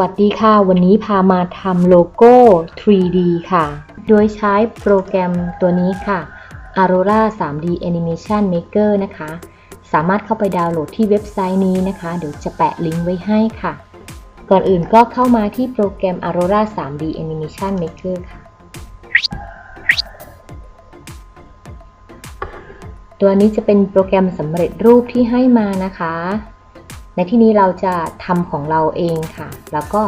วัสดีค่ะ วันนี้พามาทำโลโก้ 3D ค่ะ โดยใช้โปรแกรมตัวนี้ค่ะ Aurora 3D Animation Maker นะคะ สามารถเข้าไปดาวน์โหลดที่เว็บไซต์นี้นะคะ เดี๋ยวจะแปะลิงก์ไว้ให้ค่ะ ก่อนอื่นก็เข้ามาที่โปรแกรม Aurora 3D Animation Maker ค่ะ ตัวนี้จะเป็นโปรแกรมสำเร็จรูปที่ให้มานะคะ ในที่นี้เราจะทำของเราเองค่ะ แล้วก็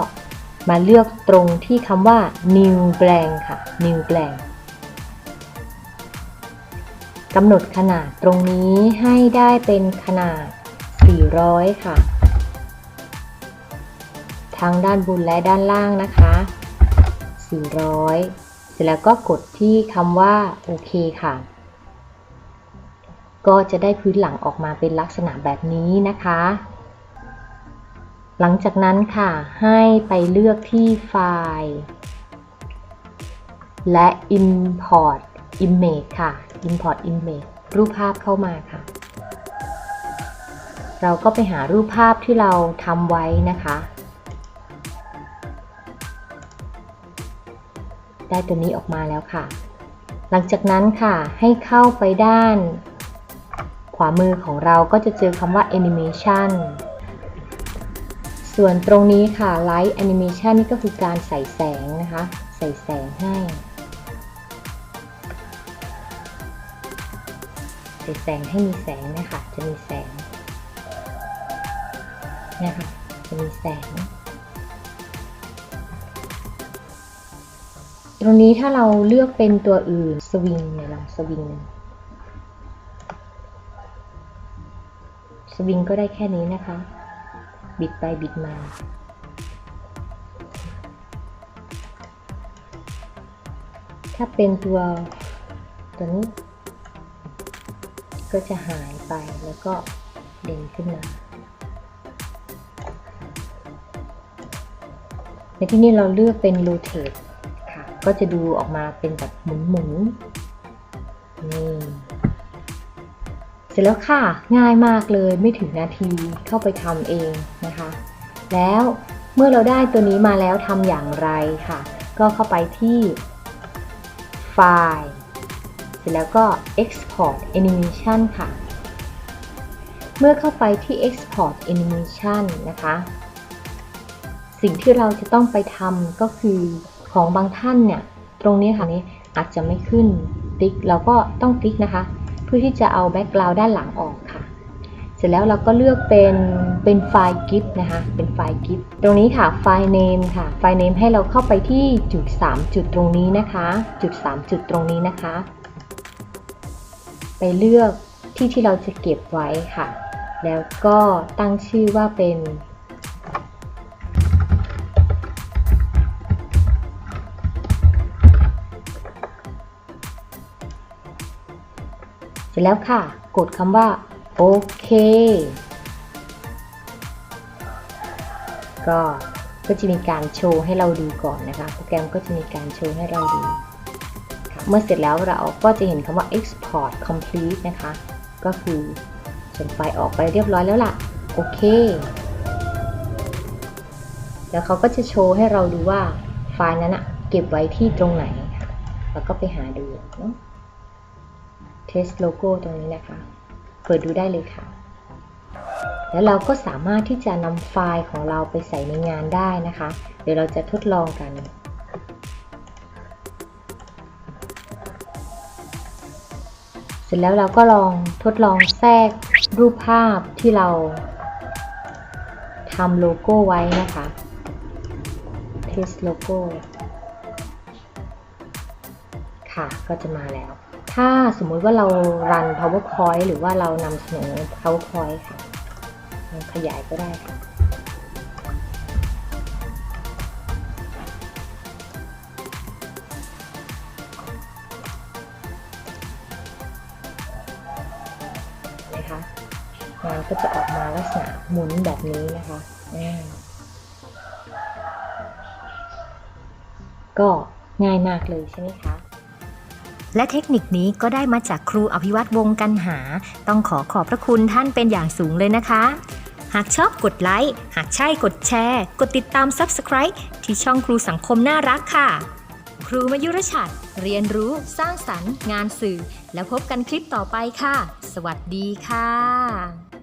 มาเลือกตรงที่คำว่า new blank ค่ะ new blank กำหนดขนาดตรงนี้ให้ได้เป็นขนาด 400 ค่ะ ทั้งด้านบนและด้านล่างนะคะ 400 เสร็จแล้วก็กดที่คำว่าโอเคค่ะ ก็จะได้พื้นหลังออกมาเป็นลักษณะแบบนี้นะคะ หลังจากนั้นค่ะ ให้ไปเลือกที่ไฟล์ และ Import Image ค่ะ Import Image รูปภาพเข้ามาค่ะ เราก็ไปหารูปภาพที่เราทำไว้นะคะ ได้ตัวนี้ออกมาแล้วค่ะ หลังจากนั้นค่ะ ให้เข้าไปด้าน ขวามือของเราก็จะเจอคำว่า Animation ส่วนตรงนี้ค่ะ Light Animation นี่ก็คือการใส่แสงนะคะ ใส่แสงให้ ใส่แสงให้มีแสงนะคะจะมีแสงนี่ยค่ะจะมีแสง ตรงนี้ถ้าเราเลือกเป็นตัวอื่นสวิงเนี่ยลองสวิงสวิงก็ได้แค่นี้นะคะ บิดไปบิดมา ถ้าเป็นตัวตัวนี้ ก็จะหายไปแล้วก็เด่นขึ้นมาในที่นี้เราเลือกเป็น rotate ค่ะ ก็จะดูออกมาเป็นแบบหมุนๆนี่ ร็จแล้วค่ะ ง่ายมากเลยไม่ถึงนาทีเข้าไปทำเองนะคะ แล้วเมื่อเราได้ตัวนี้มาแล้วทำอย่างไรค่ะ ก็เข้าไปที่ไฟล์เสร็จแล้วก็ export animation ค่ะ เมื่อเข้าไปที่ export animation นะคะ สิ่งที่เราจะต้องไปทำก็คือของบางท่านเนี่ย ตรงนี้ค่ะนี้อาจจะไม่ขึ้นติ๊กเราก็ต้องติ๊กนะคะ เพื่อที่จะเอาแบ็กกราวด์ด้านหลังออกค่ะ เสร็จแล้วเราก็เลือกเป็นเป็นไฟล์กิฟนะคะ เป็นไฟล์กิฟตรงนี้ค่ะไฟล์เนมค่ะ ไฟล์เนมให้เราเข้าไปที่จุด 3 จุดตรงนี้นะคะ จุด 3 จุดตรงนี้นะคะ ไปเลือกที่ที่เราจะเก็บไว้ค่ะ แล้วก็ตั้งชื่อว่าเป็น ร็จแล้วค่ะ กดคำว่าโอเค ก็ก็จะมีการโชว์ให้เราดูก่อนนะคะ โปรแกรมก็จะมีการโชว์ให้เราดูเมื่อเสร็จแล้วเราก็จะเห็นคำว่า export complete นะคะ ก็คือส่งไฟล์ออกไปเรียบร้อยแล้วล่ะ โอเค แล้วเขาก็จะโชว์ให้เราดูว่าไฟล์นั้นอะเก็บไว้ที่ตรงไหน แล้วก็ไปหาดูเนาะ test logo ตรงนี้นะคะ เปิดดูได้เลยค่ะ แล้วเราก็สามารถที่จะนำไฟล์ของเราไปใส่ในงานได้นะคะ เดี๋ยวเราจะทดลองกันเสร็จแล้วเราก็ลองทดลองแทรกรูปภาพที่เราทำโลโก้ไว้นะคะ test logo ค่ะ ก็จะมาแล้ว ถ้าสมมุติว่าเรารัน powerpoint หรือว่าเรานำเสนอ powerpoint ค่ะ ขยายก็ได้ค่ะ นะคะงานก็จะออกมาลักษณะหมุนแบบนี้นะคะก็ง่ายมากเลยใช่ไหมคะ และเทคนิคนี้ก็ได้มาจากครูอภิวัตวงศ์กันหา ต้องขอขอบพระคุณท่านเป็นอย่างสูงเลยนะคะ หากชอบกดไลค์ หากใช่กดแชร์ กดติดตาม Subscribe ที่ช่องครูสังคมน่ารักค่ะ ครูมายุรชัดเรียนรู้สร้างสรรค์ งานสื่อ แล้วพบกันคลิปต่อไปค่ะ สวัสดีค่ะ